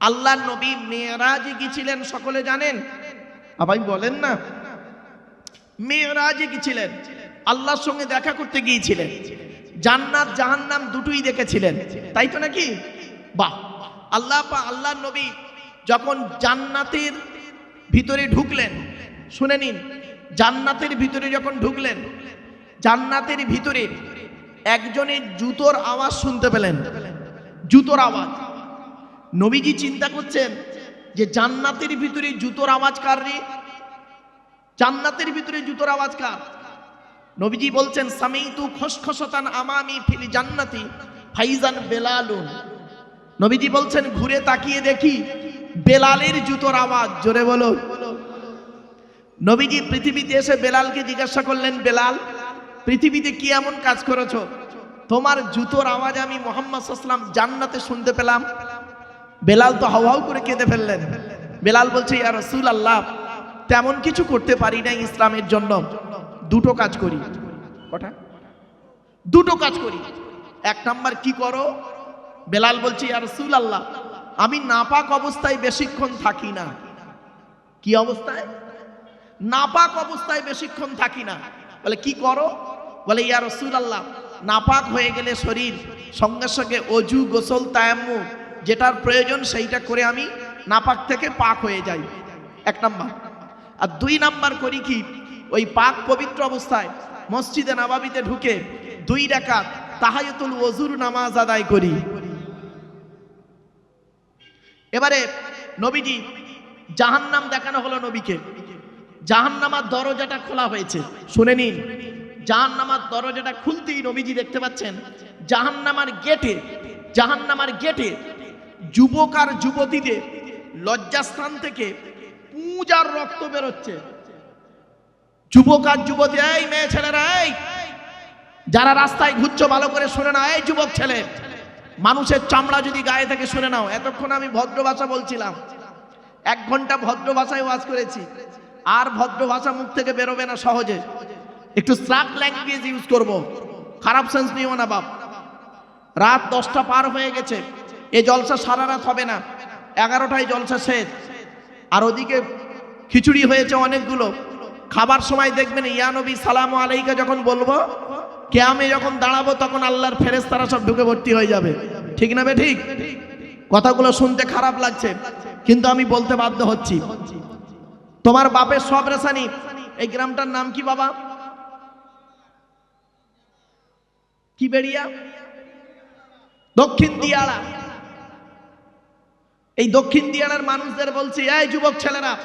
আল্লাহ নবী মেয়েরাজে গিয়েছিলেন সকলে জানেন? আবাই বলেন না। মেয়েরাজে গিয়েছিলেন আল্লাহর সঙ্গে দেখা করতে গিয়েছিলেন। জান্নাত, জাহান্নাম দুটোই দেখেছিলেন। তাই তো নাকি? বাহ। আল্লাহ পা আল্লাহ নবী যখন জান্নাতের ভিতরে ঢুকলেন, শুনে নিন, জান্নাতের ভিতরে যখন ঢুকলেন, জান্নাতের ভিতরে একজনের জুতোর আওয়াজ শুনতে পেলেন। জুতোর আওয়াজ। নবীজি চিন্তা করছেন যে জান্নাতের ভিতরে জুতোর আওয়াজ কার রে? জান্নাতের ভিতরে জুতোর আওয়াজ কার? নবীজি বলছেন, সামিতু খসখসতান আমামি ফিল জান্নাতি ফাইজান বেলালুন। নবীজি বলছেন, ঘুরে তাকিয়ে দেখি বেলালের জুতোর আওয়াজ। জোরে বলো নবীজি পৃথিবীতে এসে বেলালকে জিজ্ঞাসা করলেন, বেলাল, পৃথিবীতে কি এমন কাজ করেছ? তোমার জুতোর আওয়াজ আমি মোহাম্মদ সাল্লাম জান্নাতে শুনতে পেলাম। বেলাল তো হাউ করে কেঁদে ফেললেন। বেলাল বলছে, ইয়া রসুল আল্লাহ তেমন কিছু করতে পারি না ইসলামের জন্য। দুটো কাজ করি। কটা? দুটো কাজ করি। এক নাম্বার কি করো? বেলাল বলছে, ইয়া রসুল আল্লাহ আমি নাপাক অবস্থায় বেশিক্ষণ থাকি না। কি অবস্থায়? নাপাক অবস্থায় বেশিক্ষণ থাকি না। বলে, কি করো? বলে, ইয়া রসুল আল্লাহ নাপাক হয়ে গেলে শরীর, সঙ্গে সঙ্গে অজু, গোসল তায়াম্মু যেটার প্রয়োজন সেইটা করে আমি নাপাক থেকে পাক হয়ে যাই। এক নাম্বার। আর দুই নাম্বার করি কি, ওই পাক পবিত্র অবস্থায় মসজিদে নাবাবিতে ঢুকে দুই রাকাত তাহায়াতুল ওজুর নামাজ আদায় করি। এবারে নবীজি জাহান্নাম দেখানো হলো নবীকে। জাহান্নামার দরজাটা খোলা হয়েছে। শুনে নিন, জাহান্নামার দরজাটা খুলতেই নবীজি দেখতে পাচ্ছেন, জাহান্নামার গেটে জাহান্নামার গেটে যুবক আর যুবতীদের লজ্জাস্থান থেকে পূজার রক্ত বেরোচ্ছে। যুবক আর যুবতী, এই মেয়ে ছেলেরা, এই! যারা রাস্তায় ঘুরছো, ভালো করে শুনে না এই যুবক ছেলে। মানুষের চামড়া যদি গায়ে থেকে শুনে নাও, এতক্ষণ আমি ভদ্র ভাষা বলছিলাম। এক ঘণ্টা ভদ্র ভাষায় ওয়াজ করেছি। আর ভদ্র ভাষা মুখ থেকে বেরোবে না সহজে। একটু স্লাক ল্যাঙ্গুয়েজ ইউজ করব। খারাপ সেন্স নিও না বাপ। রাত দশটা পার হয়ে গেছে। এ জলসা সারা রাত হবে না। এগারোটায় জলসা শেষ। আর ওদিকে খিচুড়ি হয়েছে অনেকগুলো। খাবার সময় দেখবেন ইয়ানবী সালাম আলাইকা যখন বলব, কেয়ামে যখন দাঁড়াবো, তখন আল্লাহর ফেরেস তারা সব ঢুকে ভর্তি হয়ে যাবে। ঠিক না বে ঠিক? কথাগুলো শুনতে খারাপ লাগছে, কিন্তু আমি বলতে বাধ্য হচ্ছি। তোমার বাপের সব রেসানি এই গ্রামটার নাম কি বাবা? কি বেরিয়া দক্ষিণ দিয়াড়া। এই দক্ষিণ দিয়াড়ার মানুষদের বলছি, এই যুবক ছেলেরা,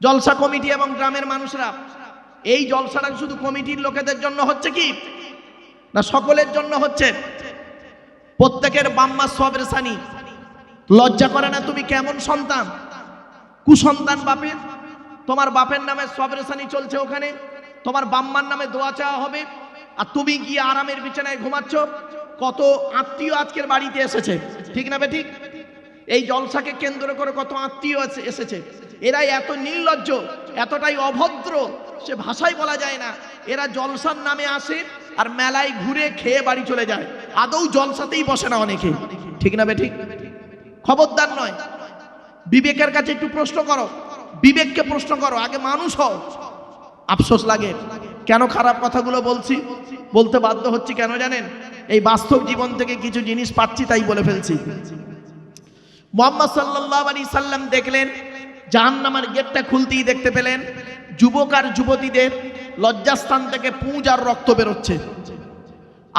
জলসা কমিটি এবং গ্রামের মানুষরা, এই জলসাটা শুধু কমিটির লোকেদের জন্য হচ্ছে কি? না, সকলের জন্য হচ্ছে? প্রত্যেকের বাম্মা সব রেসানি লজ্জা করে না তুমি কেমন সন্তান? কুসন্তান বাপের? তোমার বাপের নামে সব রেসানি চলছে ওখানে। তোমার বাম্মার নামে দোয়া চাওয়া হবে। আর তুমি গিয়ে আরামের বিছানায় ঘুমাচ্ছ। কত আত্মীয় আজকের বাড়িতে এসেছে। ঠিক না বে ঠিক? এই জলসাকে কেন্দ্র করে কত আত্মীয় এসে- এসেছে। এরা এত নির্লজ্জ, এতটাই অভদ্র, সে ভাষায় বলা যায় না। এরা জলসার নামে আসে আর মেলায় ঘুরে খেয়ে বাড়ি চলে যায়। আদৌ জলসাতেই বসে না অনেকে। ঠিক না বে ঠিক খবরদার নয়। বিবেকের কাছে একটু প্রশ্ন করো। বিবেককে প্রশ্ন করো, আগে মানুষ হও। আফসোস লাগে। কেন খারাপ কথাগুলো বলছি? বলতে বাধ্য হচ্ছি কেন জানেন? এই বাস্তব জীবন থেকে কিছু জিনিস পাচ্ছি তাই বলে ফেলছি। মোহাম্মদ সাল্লাহ আলী সাল্লাম দেখলেন, জাহান্নামার গেটটা খুলতেই দেখতে পেলেন, যুবক আর যুবতীদের লজ্জাস্থান থেকে পুঁজ আর রক্ত বেরোচ্ছে।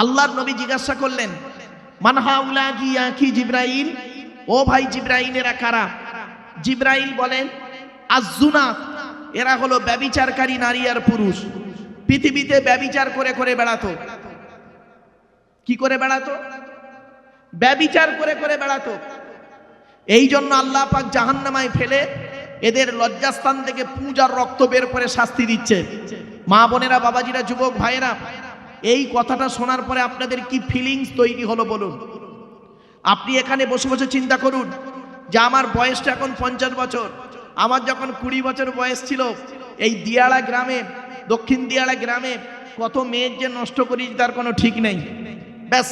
আল্লাহর নবী জিজ্ঞাসা করলেন মানহা উলা কি জিব্রাইল? ও ভাই জিব্রাইল এরা কারা? জিব্রাইল বলেন আজুনাত এরা হলো ব্যবিচারকারী নারী আর পুরুষ। পৃথিবীতে ব্যবিচার করে করে বেড়াতো। কি করে বেড়াতো? ব্যবিচার করে করে বেড়াতো। এই জন্য আল্লাহ পাক জাহান্নামায় ফেলে এদের লজ্জাস্থান থেকে পূজার রক্ত বের করে শাস্তি দিচ্ছে। মা বোনেরা, বাবাজিরা, যুবক ভাইয়েরা, এই কথাটা শোনার পরে আপনাদের কি ফিলিংস তৈরি হলো বলুন? আপনি এখানে বসে বসে চিন্তা করুন যে আমার বয়সটা এখন পঞ্চাশ বছর, আমার যখন কুড়ি বছর বয়স ছিল, এই দিয়াড়া গ্রামে, দক্ষিণ দিয়াড়া গ্রামে কত মেয়ের যে নষ্ট করি তার কোনো ঠিক নেই। ব্যাস,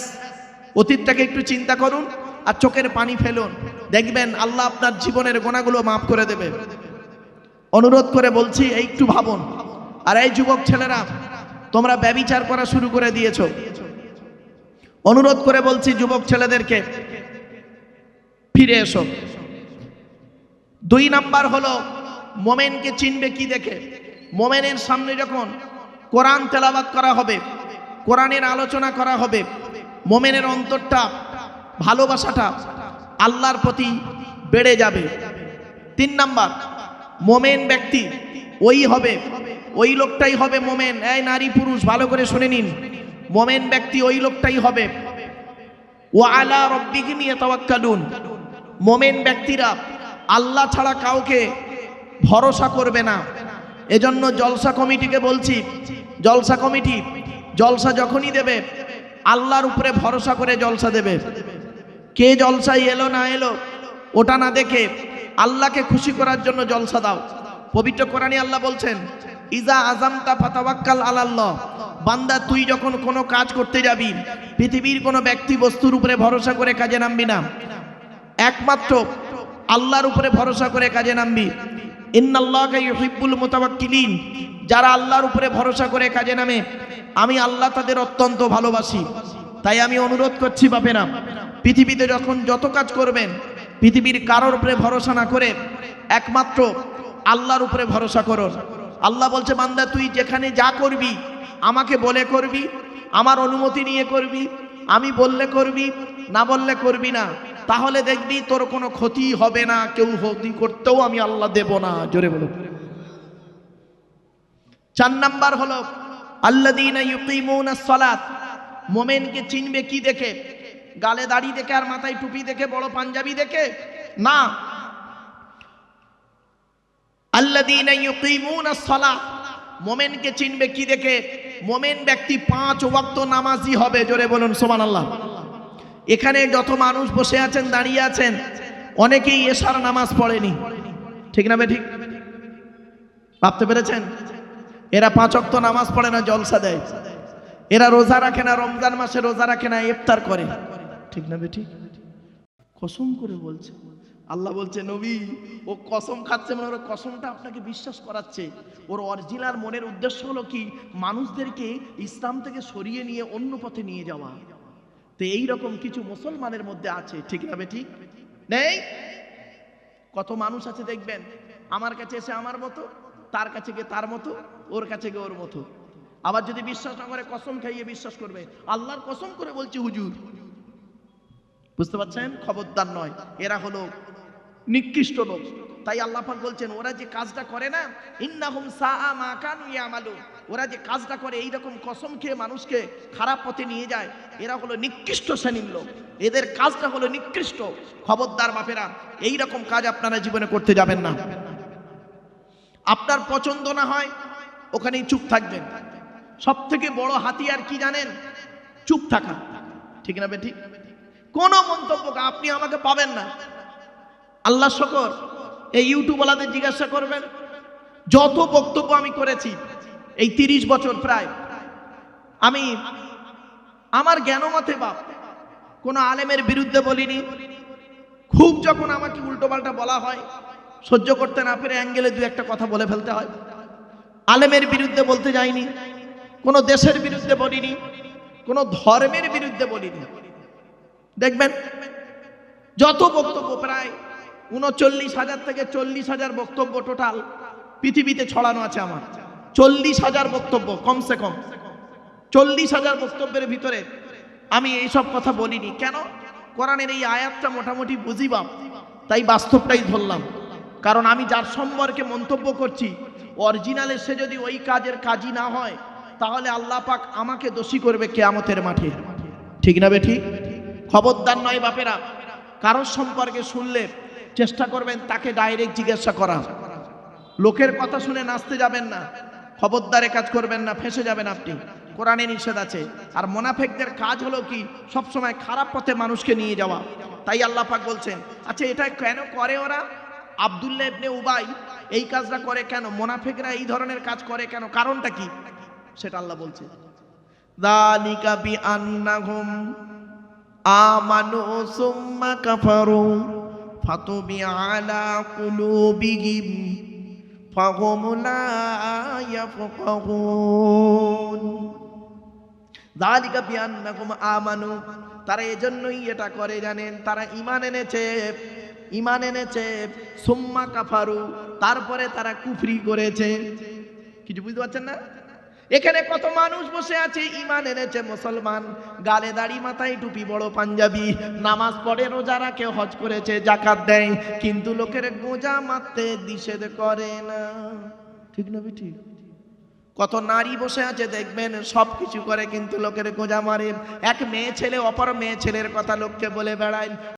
অতীতটাকে একটু চিন্তা করুন আর চোখের পানি ফেলুন। দেখবেন আল্লাহ আপনার জীবনের গোনাগুলো মাফ করে দেবে। অনুরোধ করে বলছি, এই একটু ভাবুন। আর এই যুবক ছেলেরা, তোমরা ব্যবিচার করা শুরু করে দিয়েছ। অনুরোধ করে বলছি, যুবক ছেলেদেরকে, ফিরে এসো। দুই নাম্বার হলো, মোমেনকে চিনবে কি দেখে। মোমেনের সামনে যখন কোরআন তেলাবাত করা হবে, কোরআনের আলোচনা করা হবে, মোমেনের অন্তরটা, ভালোবাসাটা আল্লাহর প্রতি বেড়ে যাবে। তিন নাম্বার, মোমেন ব্যক্তি, ওই হবে, ওই লোকটাই হবে মোমেন। এই নারী পুরুষ, ভালো করে শুনে নিন। মোমেন ব্যক্তি, ওই লোকটাই হবে। ও আলা রব্বিকে নিয়ে তাওয়াক্কালুন মোমেন ব্যক্তিরা আল্লাহ ছাড়া কাউকে ভরসা করবে না। এজন্য জলসা কমিটিকে বলছি, জলসা কমিটি, জলসা যখনই দেবে, আল্লাহর উপরে ভরসা করে জলসা দেবে। কে জলসায় এলো না এলো, ওটা না দেখে আল্লাহকে খুশি করার জন্য জলসা দাও। পবিত্র কোরআনে আল্লাহ বলছেন, ইজা আজামতা ফাতাওয়াক্কাল আলাল্লাহ। বান্দা, তুই যখন কোনো কাজ করতে যাবি, পৃথিবীর কোনো ব্যক্তি বস্তুর উপরে ভরসা করে কাজে নামবি না। একমাত্র আল্লাহর উপরে ভরসা করে কাজে নামবি। ইন্নাল্লাহকে ইউহিব্বুল মুতাওয়াক্কিলিন। যারা আল্লাহর উপরে ভরসা করে কাজে নামে, আমি আল্লাহ তাদের অত্যন্ত ভালোবাসি। তাই আমি অনুরোধ করছি বাপেরা পৃথিবীতে যখন যত কাজ করবেন, পৃথিবীর কারোর উপরে ভরসা না করে একমাত্র আল্লাহর উপরে ভরসা করুন। আল্লাহ বলছে, বান্দা, তুই যেখানে যা করবি, আমাকে বলে করবি, আমার অনুমতি নিয়ে করবি, আমি বললে করবি, না বললে করবি না, তাহলে দেখবি তোর কোনো ক্ষতি হবে না, কেউ ক্ষতি করতেও আমি আল্লাহ দেব না। জোরে বলো চার নাম্বার হলো আল্লাদিনা মোমেনকে চিনবে কি দেখে? গালে দাড়ি দেখে আর মাথায় টুপি দেখে, বড় পাঞ্জাবি দেখে? না। মোমেনকে চিনবে কি দেখে? মোমেন ব্যক্তি পাঁচ ওয়াক্ত নামাজি হবে, জোরে বলুন, সুবহানাল্লাহ। এখানে যত মানুষ বসে আছেন, দাঁড়িয়ে আছেন, অনেকেই এশার নামাজ পড়েনি। ঠিক না ঠিক ভাবতে পেরেছেন? এরা পাঁচ অক্ত নামাজ পড়ে না, জলসা দেয়। এরা রোজা রাখে না, রমজান মাসে রোজা রাখে না, ইফতার করে। ঠিক না বে ঠিক? কসম করে বলছে। আল্লাহ বলছে, নবী, ও কসম খাচ্ছে মানে ওর কসমটা আপনাকে বিশ্বাস করাচ্ছে। ওর অরিজিনাল মনের উদ্দেশ্য হলো কি? মানুষদেরকে ইসলাম থেকে সরিয়ে নিয়ে অন্য পথে নিয়ে যাওয়া। তো এই রকম কিছু মুসলমানের মধ্যে আছে, ঠিক না বে ঠিক? নেই? কত মানুষ আছে দেখবেন, আমার কাছে এসে আমার মতো, তার কাছে গিয়ে তার মতো, ওর কাছে গিয়ে ওর মতো। আবার যদি বিশ্বাস না করে কসম খাইয়ে বিশ্বাস করবে, আল্লাহর কসম করে বলছি, হুজুর বুঝতে পারছেন? খবরদার নয়। এরা হলো নিকৃষ্ট লোক। তাই আল্লাপাক বলছেন, ওরা যে কাজটা করে না, ইন্নাহুম মা ওরা যে কাজটা করে এই রকম কসম খেয়ে মানুষকে খারাপ পথে নিয়ে যায়, এরা হলো নিকৃষ্ট শ্রেণির লোক। এদের কাজটা হলো নিকৃষ্ট। খবরদার বাপেরা এই রকম কাজ আপনারা জীবনে করতে যাবেন না। আপনার পছন্দ না হয়, ওখানেই চুপ থাকবেন। সব থেকে বড় হাতিয়ার কি জানেন? চুপ থাকা। ঠিক না বে ঠিক? কোনো মন্তব্য আপনি আমাকে পাবেন না। আল্লাহ শকর, এই ইউটিউবওয়ালাদের জিজ্ঞাসা করবেন, যত বক্তব্য আমি করেছি, এই তিরিশ বছর প্রায়, আমি, আমার জ্ঞানমতে বাপ, কোনো আলেমের বিরুদ্ধে বলিনি। খুব যখন আমাকে উল্টোপাল্টা বলা হয়, সহ্য করতে না পেরে অ্যাঙ্গেলে দু একটা কথা বলে ফেলতে হয়। আলেমের বিরুদ্ধে বলতে যাইনি, কোনো দেশের বিরুদ্ধে বলিনি, কোনো ধর্মের বিরুদ্ধে বলিনি। দেখবেন, যত বক্তব্য প্রায় উনচল্লিশ হাজার থেকে চল্লিশ হাজার বক্তব্য টোটাল পৃথিবীতে ছড়ানো আছে আমার। চল্লিশ হাজার বক্তব্য, কমসে কম। চল্লিশ হাজার বক্তব্যের ভিতরে আমি এইসব কথা বলিনি। কেন? কোরআনের এই আয়াতটা মোটামুটি বুঝিবাম, তাই বাস্তবটাই ধরলাম। কারণ আমি যার সম্পর্কে মন্তব্য করছি, অরিজিনালে সে যদি ওই কাজের কাজই না হয়, তাহলে আল্লাহ পাক আমাকে দোষী করবে কেয়ামতের মাঠে। ঠিক না বে ঠিক খবরদার নয় বাপেরা। কারোর সম্পর্কে শুনলে চেষ্টা করবেন তাকে ডাইরেক্ট জিজ্ঞাসা করা লোকের কথা শুনে নাচতে যাবেন না। খবরদারে কাজ করবেন না, ফেসে যাবেন আপনি। কোরআনে নিষেধ আছে। আর মোনাফেকদের কাজ হলো কি? সবসময় খারাপ পথে মানুষকে নিয়ে যাওয়া। তাই আল্লাহ পাক বলছেন আচ্ছা এটা কেন করে ওরা? আবদুল্লাহ ইবনে উবাই এই কাজটা করে কেন? মোনাফেকরা এই ধরনের কাজ করে কেন? কারণটা কি? সেটা আল্লাহ বলছে। দালিকা বি আন্নাহুম আমানু সুম্মা কাফারু ফাতুবি আলা কুলুবিহিম ফাহুম লা ইয়াফকাহুন। যালিকা বিআন্নাকুম আমানু, তারা এজন্যই এটা করে জানেন, তারা ঈমান এনেছে ঈমান এনেছে, সুম্মা কাফারু, তারপরে তারা কুফরি করেছে। কিছু বুঝতে পারছেন না? এখানে কত মানুষ বসে আছে? ইমান এনেছে মুসলমান। গালে দাড়ি, মাথায় টুপি, বড় পাঞ্জাবি। নামাজ পড়ে, রোজা রাখে, হজ করেছে, জাকাত দেয়। কিন্তু লোকের গোজা মারতে নিষেধ করে না। ঠিক না ঠিক কত নারী বসে আছে, দেখবেন সব কিছু করে, কিন্তু লোকের গোজা মারে। এক মেয়ে ছেলে, অপর মেয়ে ছেলের কথা লোককে বলে বেড়ায়।